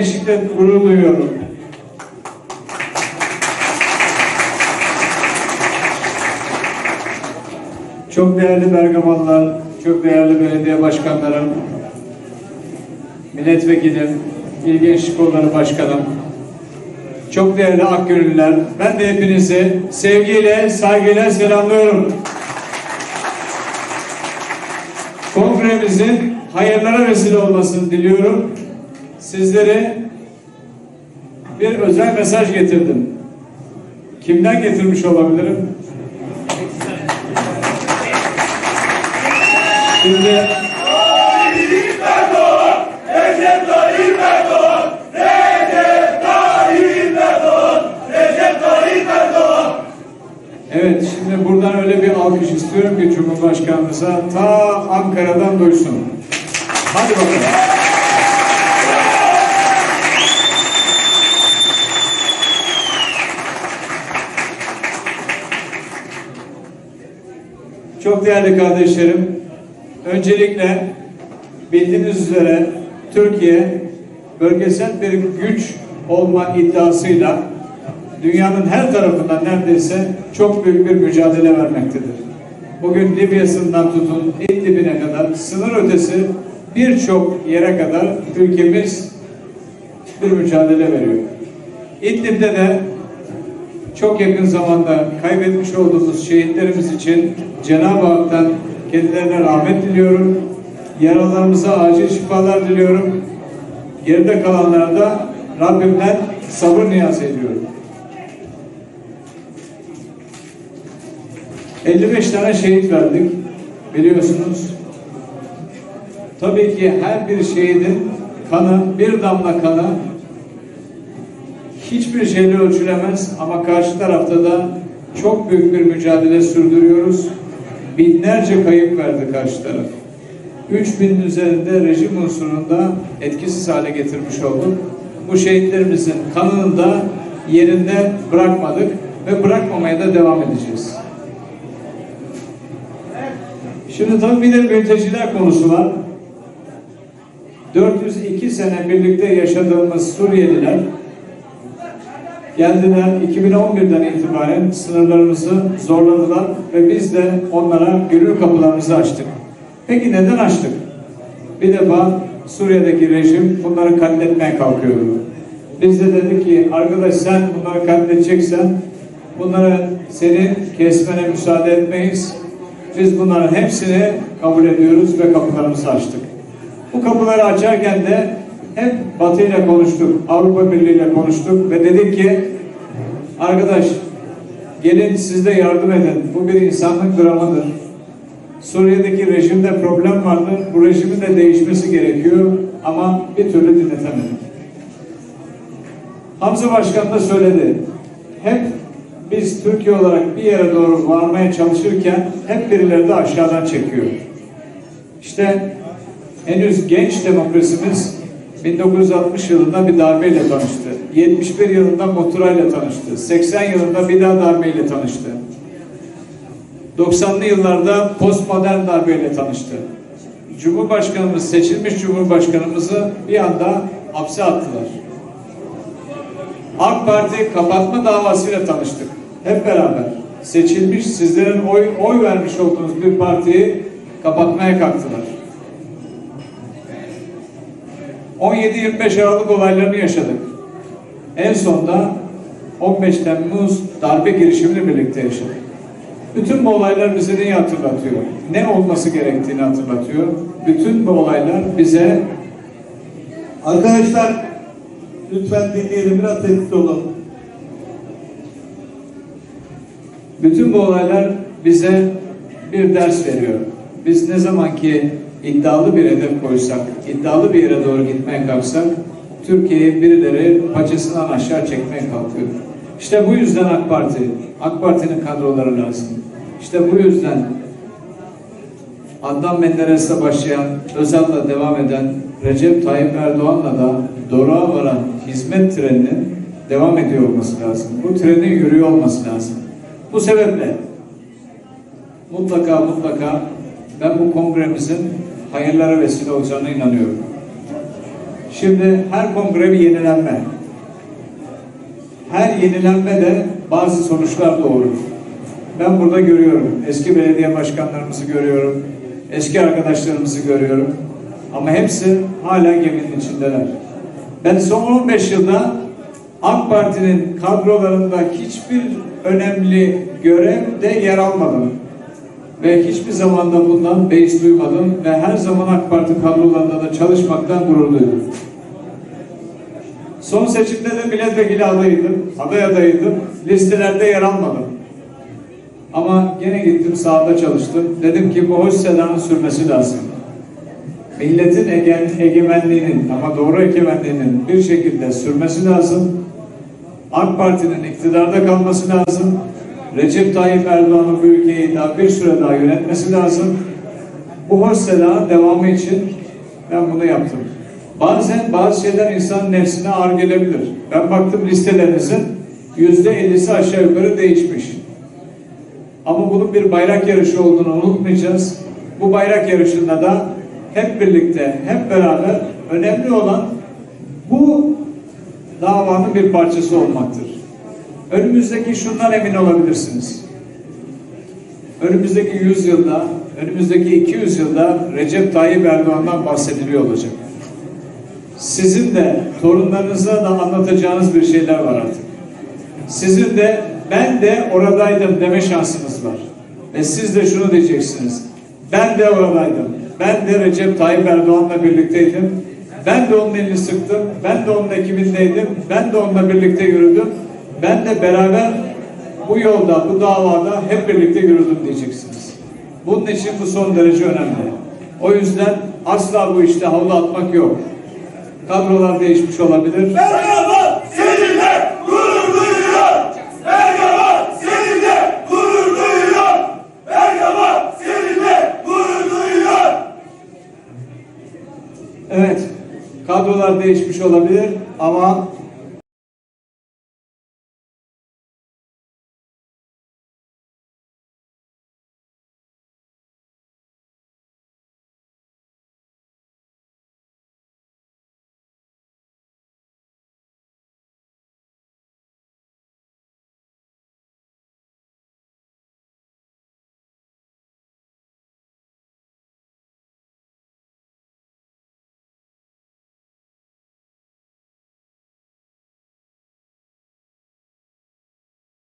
gençlikle gurur duyuyorum. Çok değerli Bergamalılar, çok değerli belediye başkanlarım, milletvekilim, İl Gençlik Kolları Başkanım, çok değerli Akgönüllüler, ben de hepinizi sevgiyle, saygıyla selamlıyorum. Kongremizin hayırlara vesile olmasını diliyorum. Sizlere bir özel mesaj getirdim. Kimden getirmiş olabilirim? Şimdi Evet, şimdi buradan öyle bir alkış istiyorum ki Cumhurbaşkanımıza ta Ankara'dan duysun. Hadi bakalım. Çok değerli kardeşlerim, öncelikle bildiğiniz üzere Türkiye bölgesel bir güç olma iddiasıyla dünyanın her tarafından neredeyse çok büyük bir mücadele vermektedir. Bugün Libya'sından tutun İdlib'ine kadar, sınır ötesi birçok yere kadar ülkemiz bir mücadele veriyor. İdlib'de de çok yakın zamanda kaybetmiş olduğumuz şehitlerimiz için Cenab-ı Hak'tan kendilerine rahmet diliyorum. Yaralarımıza acil şifalar diliyorum. Geride kalanlara da Rabbimden sabır niyaz ediyorum. 55 tane şehit verdik biliyorsunuz. Tabii ki her bir şehidin kanı, bir damla kanı hiçbir şeyle ölçülemez ama karşı tarafta da çok büyük bir mücadele sürdürüyoruz. Binlerce kayıp verdi karşı taraf. 3000'in üzerinde rejim unsurunu da etkisiz hale getirmiş olduk. Bu şehitlerimizin kanını da yerinde bırakmadık ve bırakmamaya da devam edeceğiz. Şimdi tabii bir de mülteciler konusu var. 402 sene birlikte yaşadığımız Suriyeliler geldiler 2011'den itibaren sınırlarımızı zorladılar ve biz de onlara gönül kapılarımızı açtık. Peki neden açtık? Bir defa Suriye'deki rejim bunları katletmeye kalkıyordu. Biz de dedik ki arkadaş sen bunları katledeceksen bunları senin kesmene müsaade etmeyiz. Biz bunların hepsini kabul ediyoruz ve kapılarımızı açtık. Bu kapıları açarken de hep Batı ile konuştuk, Avrupa Birliği ile konuştuk ve dedik ki arkadaş gelin siz de yardım edin. Bu bir insanlık dramıdır. Suriye'deki rejimde problem vardı. Bu rejimin de değişmesi gerekiyor ama bir türlü dinletemedik. Hamza Başkan da söyledi. Hep biz Türkiye olarak bir yere doğru varmaya çalışırken hep birileri de aşağıdan çekiyor. İşte henüz genç demokrasimiz 1960 yılında bir darbeyle tanıştı. 71 yılında motorayla tanıştı. 80 yılında bir daha darbeyle tanıştı. 90'lı yıllarda postmodern darbeyle tanıştı. Cumhurbaşkanımız, seçilmiş Cumhurbaşkanımızı bir anda hapse attılar. AK Parti kapatma davasıyla tanıştık. Hep beraber. Seçilmiş, sizlerin oy, oy vermiş olduğunuz bir partiyi kapatmaya kalktılar. 17-25 Aralık olaylarını yaşadık. En sonda 15 Temmuz darbe girişimini birlikte yaşadık. Bütün bu olaylar bize neyi hatırlatıyor? Ne olması gerektiğini hatırlatıyor. Bütün bu olaylar bize Arkadaşlar lütfen dinleyelim biraz sessiz olalım. Bütün bu olaylar bize bir ders veriyor. Biz ne zaman ki iddialı bir hedef koysak, iddialı bir yere doğru gitmeye kalksak, Türkiye'yi birileri paçasından aşağı çekmeye kalkıyor. İşte bu yüzden AK Parti, AK Parti'nin kadroları lazım. İşte bu yüzden Adnan Menderes'le başlayan, Özal'la devam eden, Recep Tayyip Erdoğan'la da doğruğa varan hizmet treninin devam ediyor olması lazım. Bu trenin yürüyor olması lazım. Bu sebeple mutlaka mutlaka ben bu kongremizin hayırlara vesile olacağına inanıyorum. Şimdi her kongre bir yenilenme. Her yenilenme de bazı sonuçlar doğurur. Ben burada görüyorum. Eski belediye başkanlarımızı görüyorum. Eski arkadaşlarımızı görüyorum. Ama hepsi hala geminin içindeler. Ben son 15 yılda AK Parti'nin kadrolarında hiçbir önemli görevde yer almadım. Ve hiçbir zaman da bundan beis duymadım ve her zaman AK Parti kadrolarında da çalışmaktan gurur duydum. Son seçimde de milletvekili adayıydım, aday adayıydım. Listelerde yer almadım. Ama gene gittim sahada çalıştım. Dedim ki bu hoş sedanın sürmesi lazım. Milletin egen, egemenliğinin ama doğru egemenliğinin bir şekilde sürmesi lazım. AK Parti'nin iktidarda kalması lazım. Recep Tayyip Erdoğan'ın bu ülkeyi daha bir süre daha yönetmesi lazım. Bu hoş sedanın devamı için ben bunu yaptım. Bazen bazı şeyler insanın nefsine ağır gelebilir. Ben baktım listelerinizin yüzde ellisi aşağı yukarı değişmiş. Ama bunun bir bayrak yarışı olduğunu unutmayacağız. Bu bayrak yarışında da hep birlikte, hep beraber önemli olan bu davanın bir parçası olmaktır. Önümüzdeki şundan emin olabilirsiniz. Önümüzdeki 100 yılda, önümüzdeki 200 yılda Recep Tayyip Erdoğan'dan bahsediliyor olacak. Sizin de torunlarınıza da anlatacağınız bir şeyler var artık. Sizin de ben de oradaydım deme şansınız var. Ve siz de şunu diyeceksiniz. Ben de oradaydım. Ben de Recep Tayyip Erdoğan'la birlikteydim. Ben de onun elini sıktım. Ben de onun ekibindeydim. Ben de onunla birlikte yürüdüm. Ben de beraber bu yolda, bu davada hep birlikte yürüdüm diyeceksiniz. Bunun için bu son derece önemli. O yüzden asla bu işte havlu atmak yok. Kadrolar değişmiş olabilir. Merhaba seninle gurur duyuyor. Merhaba seninle gurur duyuyor. Merhaba seninle gurur duyuyor. Evet, kadrolar değişmiş olabilir ama